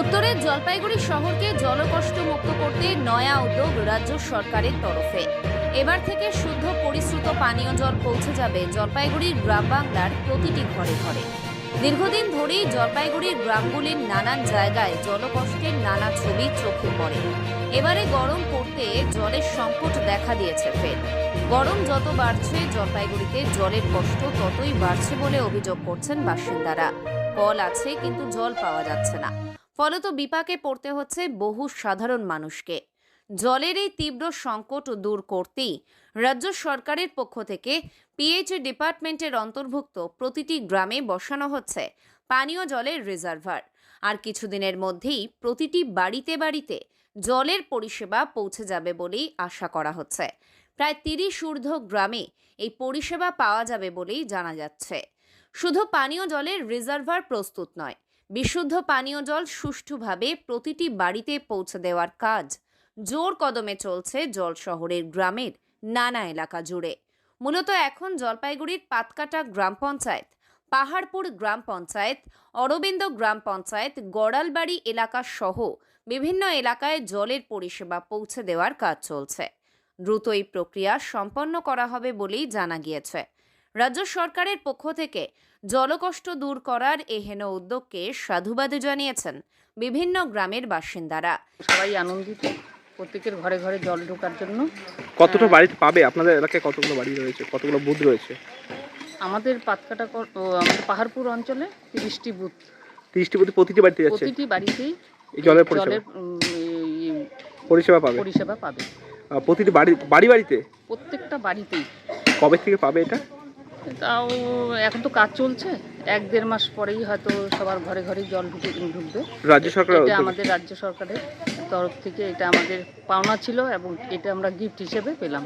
উত্তরের জলপাইগুড়ি শহরকে জলকষ্ট মুক্ত করতে নয়া উদ্যোগ রাজ্য সরকারের তরফে। এবার থেকে শুদ্ধ, পরিশ্রুত পানীয় জল পৌঁছে যাবে জলপাইগুড়ির গ্রাম বাংলার প্রতিটি ঘরে ঘরে। দীর্ঘদিন ধরেই জলপাইগুড়ির গ্রামগুলির নানান জায়গায় জলকষ্টের নানা ছবি চোখে পড়ে। এবারে গরম পড়তে জলের সংকট দেখা দিয়েছে ফের। গরম যত বাড়ছে, জলপাইগুড়িতে জলের কষ্ট ততই বাড়ছে বলে অভিযোগ করছেন বাসিন্দারা। কল আছে, কিন্তু জল পাওয়া যাচ্ছে না। ফলত বিপাকে পড়তে হচ্ছে বহু সাধারণ মানুষকে। জলের এই তীব্র সংকট দূর করতেই রাজ্য সরকারের পক্ষ থেকে পিএইচ ডিপার্টমেন্টের অন্তর্ভুক্ত প্রতিটি গ্রামে বসানো হচ্ছে পানীয় জলের রিজার্ভার। আর কিছুদিনের মধ্যেই প্রতিটি বাড়িতে বাড়িতে জলের পরিষেবা পৌঁছে যাবে বলেই আশা করা হচ্ছে। প্রায় তিরিশ ঊর্ধ্ব গ্রামে এই পরিষেবা পাওয়া যাবে বলেই জানা যাচ্ছে। শুধু পানীয় জলের রিজার্ভার প্রস্তুত নয় বিশুদ্ধ পানীয় জল সুষ্ঠুভাবে প্রতিটি বাড়িতে পৌঁছে দেওয়ার কাজ। জোর কদমে চলছে জল শহরের গ্রামের নানা এলাকা জুড়ে। মূলত এখন জলপাইগুড়ির পাতকাটা গ্রাম পঞ্চায়েত, পাহাড়পুর গ্রাম পঞ্চায়েত, অরবিন্দ গ্রাম পঞ্চায়েত, গড়ালবাড়ি এলাকা সহ বিভিন্ন এলাকায় জলের পরিষেবা পৌঁছে দেওয়ার কাজ চলছে। দ্রুত এই প্রক্রিয়া সম্পন্ন করা হবে বলেই জানা গিয়েছে। রাজ্য সরকারের পক্ষ থেকে জলকষ্ট দূর করার এহেন উদ্যোগকে সাধুবাদ জানিয়েছেন বিভিন্ন গ্রামের বাসিন্দারা। সবাই আনন্দিত প্রত্যেকের ঘরে ঘরে জল ঢোকার জন্য। কতটা। বাড়িতে পাবে? আপনাদের এলাকায় কতগুলো বাড়ি রয়েছে? কতগুলো বুথ রয়েছে? আমাদের পাতকাটা আমাদের পাহাড়পুর অঞ্চলে তিরিশটি বুথ। তিরিশটি বুথে প্রতিটি বাড়িতে যাচ্ছে? প্রতিটি বাড়িতেই জলের পরিষেবা? পরিষেবা পাবে? পরিষেবা পাবে। প্রতিটি বাড়ি বাড়ি বাড়িতে? প্রত্যেকটা বাড়িতেই। কবে থেকে পাবে এটা? তাও এখন তো কাজ চলছে। এক দেড় মাস পরেই হয়তো সবার ঘরে ঘরে জল ঢুকে ঢুকবে। রাজ্য সরকার এটা আমাদের রাজ্য সরকারের তরফ থেকে এটা আমাদের পাওনা ছিল এবং এটা আমরা গিফট হিসেবে পেলাম।